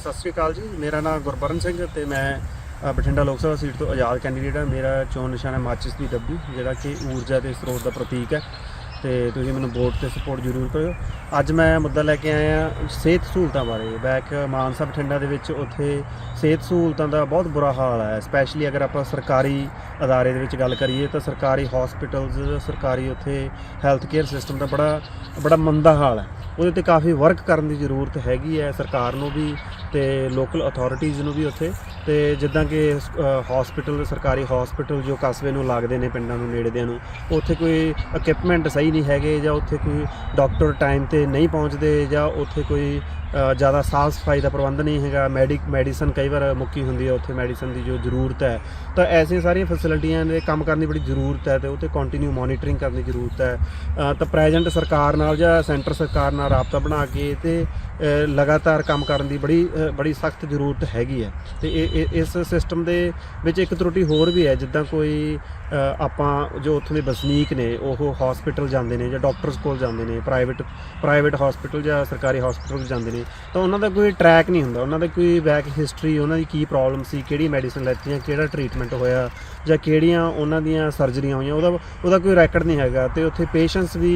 ਸਤਿ ਸ਼੍ਰੀ ਅਕਾਲ ਜੀ। ਮੇਰਾ ਨਾਮ ਗੁਰਬਰਨ ਸਿੰਘ ਤੇ ਮੈਂ ਬਠਿੰਡਾ ਲੋਕ ਸਭਾ ਸੀਟ ਤੋਂ ਆਜ਼ਾਦ ਕੈਂਡੀਡੇਟ ਹਾਂ। ਮੇਰਾ ਚੋਣ ਨਿਸ਼ਾਨ ਹੈ ਮਾਚਿਸ ਦੀ ਡੱਬੀ, ਜਿਹੜਾ ਕਿ ਊਰਜਾ ਦੇ ਸਰੋਤ ਦਾ ਪ੍ਰਤੀਕ ਹੈ। ਤੇ ਤੁਸੀਂ ਮੈਨੂੰ ਵੋਟ ਤੇ ਸਪੋਰਟ ਜ਼ਰੂਰ ਕਰਿਓ। ਅੱਜ ਮੈਂ ਮੁੱਦਾ ਲੈ ਕੇ ਆਇਆ ਸਿਹਤ ਸਹੂਲਤਾਂ ਬਾਰੇ। ਬੈਕ ਮਾਨਸਾ ਬਠਿੰਡਾ ਦੇ ਵਿੱਚ ਉੱਥੇ ਸਿਹਤ ਸਹੂਲਤਾਂ ਦਾ ਬਹੁਤ ਬੁਰਾ ਹਾਲ ਹੈ। ਸਪੈਸ਼ਲੀ ਅਗਰ ਆਪਾਂ ਸਰਕਾਰੀ ਅਦਾਰੇ ਦੇ ਵਿੱਚ ਗੱਲ ਕਰੀਏ ਤਾਂ ਸਰਕਾਰੀ ਹਸਪੀਟਲਸ ਸਰਕਾਰੀ ਉੱਥੇ ਹੈਲਥ ਕੇਅਰ ਸਿਸਟਮ ਦਾ ਬੜਾ ਬੜਾ ਮੰਦਾ ਹਾਲ ਹੈ। ਉਹਦੇ ਤੇ ਕਾਫੀ ਵਰਕ ਕਰਨ ਦੀ ਜ਼ਰੂਰਤ ਹੈਗੀ ਹੈ। ਸਰਕਾਰ ਨੂੰ ਵੀ ਤੇ ਲੋਕਲ ਅਥਾਰਟੀਜ਼ ਨੂੰ ਵੀ ਉੱਥੇ ਤੇ ਜਿੱਦਾਂ ਕਿ ਹਸਪੀਟਲ ਸਰਕਾਰੀ ਹਸਪੀਟਲ ਜੋ ਕਸਬੇ ਨੂੰ ਲੱਗਦੇ ਨੇ ਪਿੰਡਾਂ ਨੂੰ, ਨੇੜੇਦਿਆਂ ਨੂੰ, ਉੱਥੇ ਕੋਈ ਇਕਵਿਪਮੈਂਟ ਸਹੀ ਨਹੀਂ ਹੈਗੇ ਜਾਂ ਉੱਥੇ ਕੋਈ ਡਾਕਟਰ ਟਾਈਮ ਤੇ ਨਹੀਂ ਪਹੁੰਚਦੇ ਜਾਂ ਉੱਥੇ ਕੋਈ ਜ਼ਿਆਦਾ ਸਾਫ਼ ਸਫ਼ਾਈ ਦਾ ਪ੍ਰਬੰਧ ਨਹੀਂ ਹੈਗਾ ਮੈਡੀਕ ਮੈਡੀਸਨ ਕਈ ਵਾਰ ਮੁੱਕੀ ਹੁੰਦੀ ਹੈ, ਉੱਥੇ ਮੈਡੀਸਨ ਦੀ ਜੋ ਜ਼ਰੂਰਤ ਹੈ, ਤਾਂ ਐਸੀਆਂ ਸਾਰੀਆਂ ਫੈਸਿਲਿਟੀਆਂ ਦੇ ਕੰਮ ਕਰਨ ਦੀ ਬੜੀ ਜ਼ਰੂਰਤ ਹੈ ਤੇ ਉਹ ਤੇ ਕੰਟੀਨਿਊ ਮੋਨੀਟਰਿੰਗ ਕਰਨ ਦੀ ਜ਼ਰੂਰਤ ਹੈ ਤਾਂ ਪ੍ਰੈਜ਼ੈਂਟ ਸਰਕਾਰ ਨਾਲ ਜਾਂ ਸੈਂਟਰ ਸਰਕਾਰ ਨਾਲ ਰਾਬਤਾ ਬਣਾ ਕੇ ਤੇ ਲਗਾਤਾਰ ਕੰਮ ਕਰਨ ਦੀ ਬੜੀ ਬੜੀ ਸਖਤ ਜ਼ਰੂਰਤ ਹੈਗੀ ਹੈ। ਤੇ ਇਹ ਇਸ ਸਿਸਟਮ ਦੇ ਵਿੱਚ ਇੱਕ ਤਰੁੱਟੀ ਹੋਰ ਵੀ ਹੈ, ਜਿੱਦਾਂ ਕੋਈ ਆਪਾਂ ਜੋ ਉੱਥੋਂ ਦੇ ਵਸਨੀਕ ਨੇ, ਉਹ ਹਸਪੀਟਲ ਜਾਂਦੇ ਨੇ ਜਾਂ ਡਾਕਟਰਸ ਕੋਲ ਜਾਂਦੇ ਨੇ ਪ੍ਰਾਈਵੇਟ ਪ੍ਰਾਈਵੇਟ ਹਸਪੀਟਲ ਜਾਂ ਸਰਕਾਰੀ ਹਸਪੀਟਲ ਜਾਂਦੇ ਨੇ, ਤਾਂ ਉਹਨਾਂ ਦਾ ਕੋਈ ਟਰੈਕ ਨਹੀਂ ਹੁੰਦਾ। ਉਹਨਾਂ ਦਾ ਕੋਈ ਬੈਕ ਹਿਸਟਰੀ ਉਹਨਾਂ ਦੀ ਕੀ ਪ੍ਰੋਬਲਮ ਸੀ, ਕਿਹੜੀ ਮੈਡੀਸਨ ਲੈਤੀਆਂ, ਕਿਹੜਾ ਟ੍ਰੀਟਮੈਂਟ ਹੋਇਆ, ਜਾਂ ਕਿਹੜੀਆਂ ਉਹਨਾਂ ਦੀਆਂ ਸਰਜਰੀਆਂ ਹੋਈਆਂ, ਉਹਦਾ ਉਹਦਾ ਕੋਈ ਰੈਕੋਰਡ ਨਹੀਂ ਹੈਗਾ। ਤੇ ਉੱਥੇ ਪੇਸ਼ੈਂਟਸ ਵੀ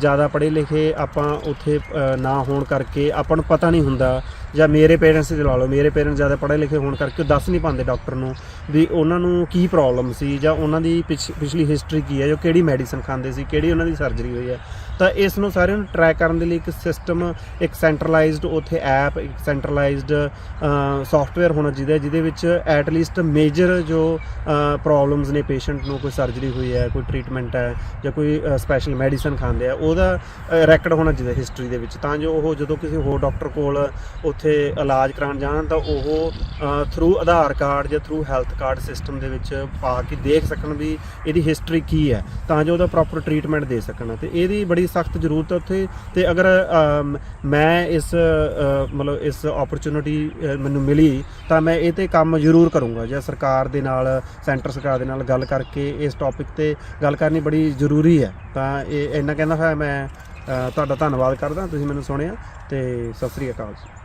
ਜ਼ਿਆਦਾ ਪੜ੍ਹੇ ਲਿਖੇ, ਆਪਾਂ ਉੱਥੇ ਨਾ ਹੋਣ ਕਰਕੇ ਆਪਾਂ ਨੂੰ ਪਤਾ ਨਹੀਂ ਹੁੰਦਾ ਜਾਂ ਮੇਰੇ ਪੇਰੈਂਟਸ ਦੇ ਲਾ ਲਓ, ਮੇਰੇ ਪੇਰੈਂਟਸ ਜ਼ਿਆਦਾ ਪੜ੍ਹੇ ਲਿਖੇ ਹੋਣ ਕਰਕੇ ਉਹ ਦੱਸ ਨਹੀਂ ਪਾਉਂਦੇ ਡਾਕਟਰ ਨੂੰ ਵੀ ਉਹਨਾਂ ਨੂੰ ਕੀ ਪ੍ਰੋਬਲਮ ਸੀ ਜਾਂ ਉਹਨਾਂ ਦੀ ਪਿਛ- ਪਿਛਲੀ ਹਿਸਟਰੀ ਕੀ ਹੈ ਜੋ ਕਿਹੜੀ ਮੈਡੀਸਨ ਖਾਂਦੇ ਸੀ, ਕਿਹੜੀ ਉਹਨਾਂ ਦੀ ਸਰਜਰੀ ਹੋਈ ਹੈ। ਤਾਂ ਇਸ ਨੂੰ ਸਾਰਿਆਂ ਨੂੰ ਟਰੈਕ ਕਰਨ ਦੇ ਲਈ ਇੱਕ ਸਿਸਟਮ ਇੱਕ ਸੈਂਟਰਲਾਈਜ਼ਡ ਉੱਥੇ ਐਪ ਇੱਕ ਸੈਂਟਰਲਾਈਜ਼ਡ ਸੌਫਟਵੇਅਰ ਹੋਣਾ ਚਾਹੀਦਾ ਜਿਹਦੇ ਵਿੱਚ ਐਟ ਲੀਸਟ ਮੇਜਰ ਜੋ ਪ੍ਰੋਬਲਮਸ ਨੇ ਪੇਸ਼ੈਂਟ ਨੂੰ, ਕੋਈ ਸਰਜਰੀ ਹੋਈ ਹੈ, ਕੋਈ ਟ੍ਰੀਟਮੈਂਟ ਹੈ, ਜਾਂ ਕੋਈ ਸਪੈਸ਼ਲ ਮੈਡੀਸਨ ਖਾਂਦੇ ਆ, ਉਹਦਾ ਰੈਕਡ ਹੋਣਾ ਚਾਹੀਦਾ ਹਿਸਟਰੀ ਦੇ ਵਿੱਚ। ਤਾਂ ਜੋ ਉਹ ਜਦੋਂ ਕਿਸੇ ਹੋਰ ਡਾਕਟਰ ਕੋਲ ਉੱਥੇ ਇਲਾਜ ਕਰਾਉਣ ਜਾਣ, ਤਾਂ ਉਹ ਥਰੂ ਆਧਾਰ ਕਾਰਡ ਜਾਂ ਥਰੂ ਹੈਲਥ ਕਾਰਡ ਸਿਸਟਮ ਦੇ ਵਿੱਚ ਪਾ ਕੇ ਦੇਖ ਸਕਣ ਵੀ ਇਹਦੀ ਹਿਸਟਰੀ ਕੀ ਹੈ, ਤਾਂ ਜੋ ਉਹਦਾ ਪ੍ਰੋਪਰ ਟ੍ਰੀਟਮੈਂਟ ਦੇ ਸਕਣ। ਤੇ ਇਹਦੀ ਬੜੀ ਸਖਤ ਜ਼ਰੂਰਤ ਹੈ ਉੱਥੇ ਤੇ ਅਗਰ ਮੈਂ ਇਸ ਮਤਲਬ ਇਸ ਓਪਰਚੁਨਿਟੀ ਮੈਨੂੰ ਮਿਲੀ, ਤਾਂ ਮੈਂ ਇਹ ਤੇ ਕੰਮ ਜ਼ਰੂਰ ਕਰੂੰਗਾ। ਜਾਂ ਸਰਕਾਰ ਦੇ ਨਾਲ, ਸੈਂਟਰ ਸਰਕਾਰ ਦੇ ਨਾਲ ਗੱਲ ਕਰਕੇ ਇਸ ਟੌਪਿਕ ਤੇ ਗੱਲ ਕਰਨੀ ਬੜੀ ਜ਼ਰੂਰੀ ਹੈ। ਤਾਂ ਇਹ, ਇੰਨਾ ਕਹਿੰਦਾ ਹੋਇਆ ਮੈਂ ਤੁਹਾਡਾ ਧੰਨਵਾਦ ਕਰਦਾ। ਤੁਸੀਂ ਮੈਨੂੰ ਸੁਣਿਆ ਤੇ ਸਤਿ ਸ੍ਰੀ ਅਕਾਲ ਜੀ।